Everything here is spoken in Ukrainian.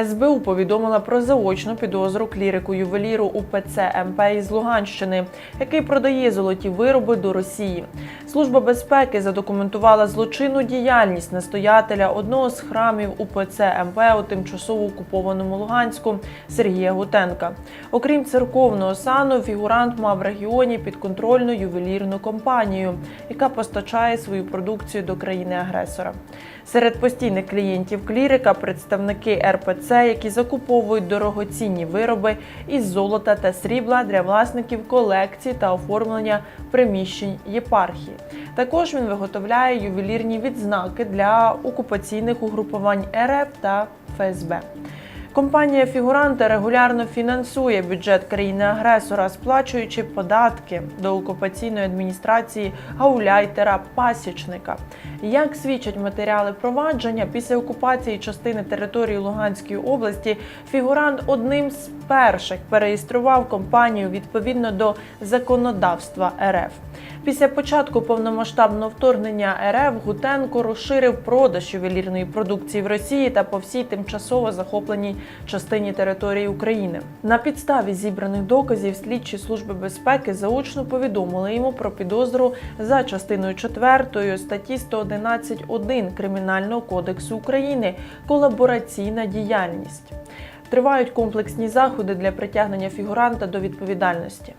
СБУ повідомила про заочну підозру клірику ювеліру УПЦ МП із Луганщини, який продає золоті вироби до Росії. Служба безпеки задокументувала злочинну діяльність настоятеля одного з храмів УПЦ МП у тимчасово окупованому Луганську Сергія Гутенка. Окрім церковного сану, фігурант мав в регіоні підконтрольну ювелірну компанію, яка постачає свою продукцію до країни-агресора. Серед постійних клієнтів клірика представники РПЦ, які закуповують дорогоцінні вироби із золота та срібла для власників колекцій та оформлення приміщень єпархії. Також він виготовляє ювелірні відзнаки для окупаційних угрупувань РФ та ФСБ. Компанія фігуранта регулярно фінансує бюджет країни-агресора, сплачуючи податки до окупаційної адміністрації гауляйтера пасічника. Як свідчать матеріали провадження, після окупації частини території Луганської області фігурант одним з перших переєстрував компанію відповідно до законодавства РФ. Після початку повномасштабного вторгнення РФ Гутенко розширив продаж ювелірної продукції в Росії та по всій тимчасово захопленій частині території України. На підставі зібраних доказів слідчі служби безпеки заочно повідомили йому про підозру за частиною 4 статті 111.1 Кримінального кодексу України колабораційна діяльність. Тривають комплексні заходи для притягнення фігуранта до відповідальності.